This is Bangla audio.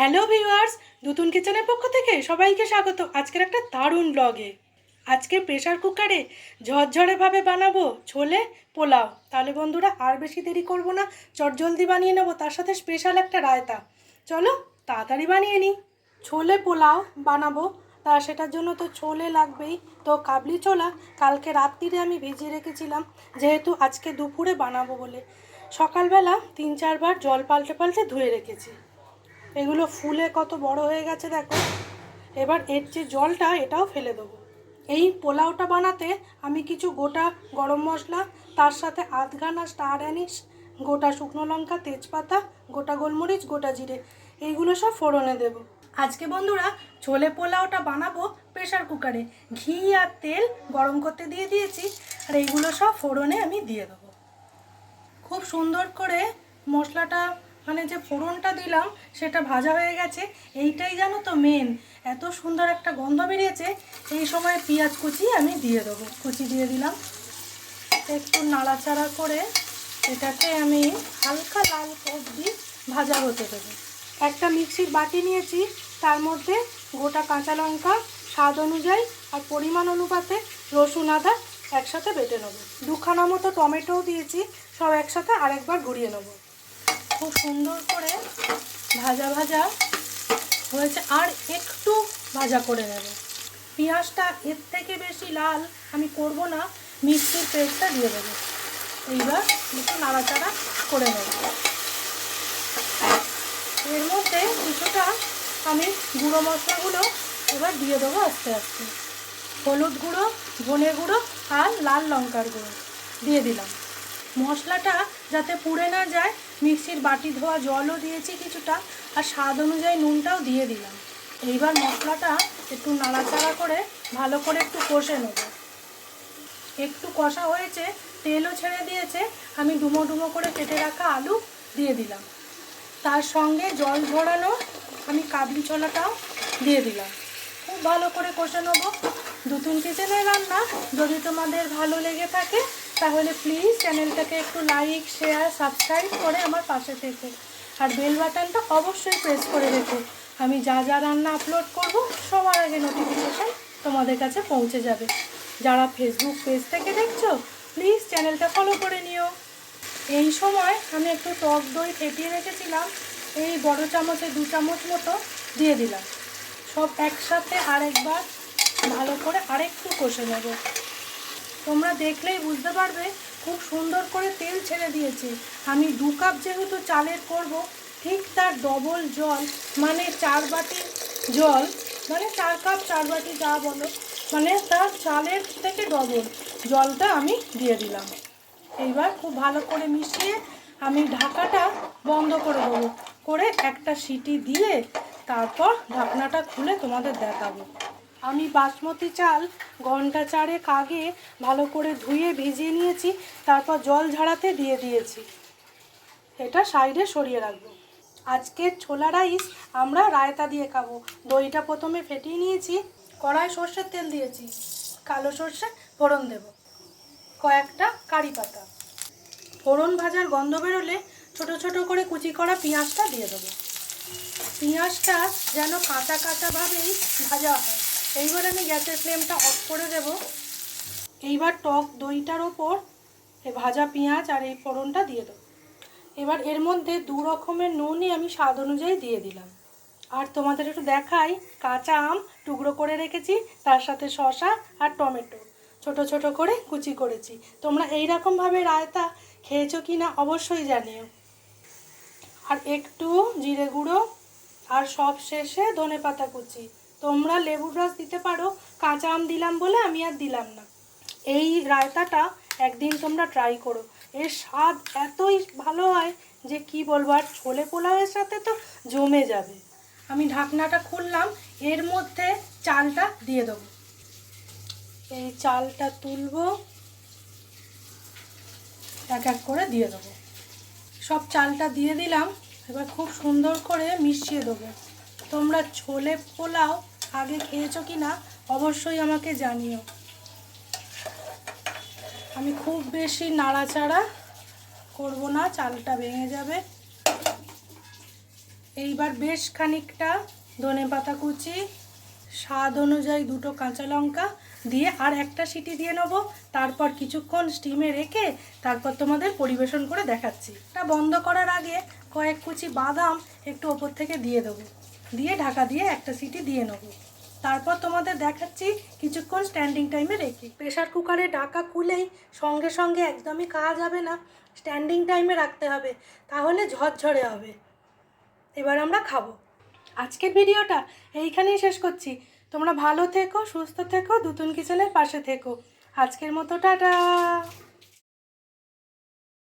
হ্যালো ভিউয়ার্স, নতুন কিচেনের পক্ষ থেকে সবাইকে স্বাগত। আজকের একটা দারুণ ব্লগে আজকে প্রেশার কুকারে ঝরঝরেভাবে বানাবো ছোলে পোলাও। তাহলে বন্ধুরা আর বেশি দেরি করব না, চটজলদি বানিয়ে নেব, তার সাথে স্পেশাল একটা রায়তা। চলো, তাড়াতাড়ি বানিয়ে নিই। ছোলে পোলাও বানাবো, তা সেটার জন্য তো ছোলে লাগবেই। তো কাবলি ছোলা, কালকে রাত্রিরে আমি ভিজিয়ে রেখেছিলাম, যেহেতু আজকে দুপুরে বানাবো বলে। সকালবেলা তিন চারবার জল পাল্টে পাল্টে ধুয়ে রেখেছি। এগুলো ফুলে কত বড় হয়ে গেছে দেখো। এবার এর যে জলটা, এটাও ফেলে দেবো। এই পোলাওটা বানাতে আমি কিছু গোটা গরম মশলা, তার সাথে আধঘানা স্টার অ্যানিস গোটা শুকনো লঙ্কা, তেজপাতা, গোটা গোলমরিচ, গোটা জিরে, এইগুলো সব ফোড়নে দেব। আজকে বন্ধুরা ছোলে পোলাওটা বানাবো প্রেশার কুকারে। ঘি আর তেল গরম করতে দিয়ে দিয়েছি, আর এইগুলো সব ফোড়নে আমি দিয়ে দেবো। খুব সুন্দর করে মশলাটা মানে যে ফোড়নটা দিলাম, সেটা ভাজা হয়ে গেছে। এইটাই জানো তো মেন এত সুন্দর একটা গন্ধ বেরিয়েছে, এই সময় পেঁয়াজ কুচি আমি দিয়ে দেবো। কুচি দিয়ে দিলাম। একটু নাড়াচাড়া করে এটাকে আমি হালকা লাল অবধি ভাজা হতে দেবো। একটা মিক্সির বাটি নিয়েছি, তার মধ্যে গোটা কাঁচা লঙ্কা স্বাদ অনুযায়ী আর পরিমাণ অনুপাতে রসুন, আদা একসাথে বেটে নেব। দুখানা মতো টমেটোও দিয়েছি, সব একসাথে আরেকবার ঘুরিয়ে নেব। খুব সুন্দর করে ভাজা ভাজা হয়েছে। আর একটু ভাজা করে নেব। পেঁয়াজটা এর থেকে বেশি লাল আমি করব না। মিষ্টির পেস্টটা দিয়ে দেবো। এইবার একটু নাড়াচাড়া করে নেব। এর মধ্যে কিছুটা আমি গুঁড়ো মশলাগুলো এবার দিয়ে দেবো আস্তে আস্তে। হলুদ গুঁড়ো, ধনে গুঁড়ো আর লাল লঙ্কার গুঁড়ো দিয়ে দিলাম। মশলাটা যাতে পুড়ে না যায়, মিক্সির বাটি ধোয়া জলও দিয়েছি কিছুটা, আর স্বাদ অনুযায়ী নুনটাও দিয়ে দিলাম। এইবার মশলাটা একটু নাড়াচাড়া করে ভালো করে একটু কষে নেব। একটু কষা হয়েছে, তেলও ছেড়ে দিয়েছে, আমি ডুমো ডুমো করে কেটে রাখা আলু দিয়ে দিলাম। তার সঙ্গে জল ঝরানো আমি কাবলি ছোলাটাও দিয়ে দিলাম। খুব ভালো করে কষে নেব। দুতুন কিচেনের রান্না, যদি তোমাদের ভালো লেগে থাকে তাহলে প্লিজ চ্যানেলটাকে একটু লাইক শেয়ার সাবস্ক্রাইব করে আমার পাশে থেকে। আর বেল বাটনটা অবশ্যই প্রেস করে রেখো। আমি যা যা রান্না আপলোড করব, সবার আগে নোটিফিকেশান তোমাদের কাছে পৌঁছে যাবে। যারা ফেসবুক পেজ থেকে দেখছ প্লিজ চ্যানেলটা ফলো করে নিও। এই সময় আমি একটু টক দই ফেটিয়ে রেখেছিলাম। এই বড় চামচে দু চামচ মতো দিয়ে দিলাম। সব একসাথে আরেকবার ভালো করে আরেকটু কষে নেব। তোমরা দেখলেই বুঝতে পারবে, খুব সুন্দর করে তেল ছেড়ে দিয়েছে। আমি দু কাপ যেহেতু চালের করব, ঠিক তার ডবল জল মানে চার বাটি জল মানে চার কাপ চার বাটি যা বলো মানে তার চালের থেকে ডবল জলটা আমি দিয়ে দিলাম। এইবার খুব ভালো করে মিশিয়ে আমি ঢাকাটা বন্ধ করে দেবো, করে একটা সিটি দিয়ে তারপর ঢাকনাটা খুলে তোমাদের দেখাবো। আমি বাসমতি চাল ঘণ্টা চারেক আগে ভালো করে ধুয়ে ভিজিয়ে নিয়েছি, তারপর জল ঝাড়াতে দিয়ে দিয়েছি। এটা সাইডে সরিয়ে রাখব। আজকে ছোলা রাইস আমরা রায়তা দিয়ে খাব। দইটা প্রথমে ফেটিয়ে নিয়েছি, কড়াই সর্ষের তেল দিয়েছি, কালো সর্ষে ফোড়ন দেব, কয়েকটা কারি পাতা। ফোড়ন ভাজার গন্ধ বেরোলে ছোট ছোট করে কুচি করা পেঁয়াজটা দিয়ে দেবো। পেঁয়াজটা যেন কাঁচা কাঁচাভাবেই ভাজা হয়। এইবার আমি গ্যাসের ফ্লেমটা অফ করে দেব। এইবার টক দইটার ওপর ভাজা পেঁয়াজ আর এই ফোড়নটা দিয়ে দেবো। এবার এর মধ্যে দু রকমের নুনই আমি স্বাদ অনুযায়ী দিয়ে দিলাম। আর তোমাদের একটু দেখাই, কাঁচা আম টুকরো করে রেখেছি, তার সাথে শসা আর টমেটো। ছোট ছোট করে কুচি করেছি। তোমরা এই রকমভাবে রায়তা খেয়েছো কি না অবশ্যই জানিও। আর একটু জিরে গুঁড়ো আর সব শেষে ধনে পাতা কুচি। তোমরা লেবুর রস দিতে পারো, কাঁচা আম দিলাম বলে আমি আর দিলাম না। এই রায়তাটা একদিন তোমরা ট্রাই করো। এর স্বাদ এতই ভালো হয় যে কি বলব, আর ছোলে পোলাওয়ের সাথে তো জমে যাবে। আমি ঢাকনাটা খুললাম, এর মধ্যে চালটা দিয়ে দেবো। এই চালটা তুলবো, এক এক করে দিয়ে দেবো। সব চালটা দিয়ে দিলাম, এবার খুব সুন্দর করে মিশিয়ে দেবো। তোমরা ছোলে পোলাও আগে খেয়েছো কি না অবশ্যই আমাকে জানিও। আমি খুব বেশি নাড়াচাড়া করব না, চালটা ভেঙে যাবে। এইবার বেশ খানিকটা ধনে পাতা কুচি, স্বাদ অনুযায়ী দুটো কাঁচা লঙ্কা দিয়ে আর একটা সিটি দিয়ে নেব। তারপর কিছুক্ষণ স্টিমে রেখে তারপর তোমাদের পরিবেশন করে দেখাচ্ছি। এটা বন্ধ করার আগে কয়েক কুচি বাদাম একটু ওপর থেকে দিয়ে দেবো। দিয়ে ঢাকা দিয়ে একটা সিটি দিয়ে নেব। তারপর তোমাদের দেখাচ্ছি কিছুক্ষণ স্ট্যান্ডিং টাইমে রেখে। প্রেশার কুকারে ঢাকা খুলেই সঙ্গে সঙ্গে একদমই খাওয়া যাবে না। স্ট্যান্ডিং টাইমে রাখতে হবে, তাহলে ঝরঝরে হবে। এবার আমরা খাব। আজকের ভিডিওটা এইখানেই শেষ করছি। তোমরা ভালো থেকো, সুস্থ থেকো দুতুন কিচেনের পাশে থেকো। আজকের মতো, টাটা!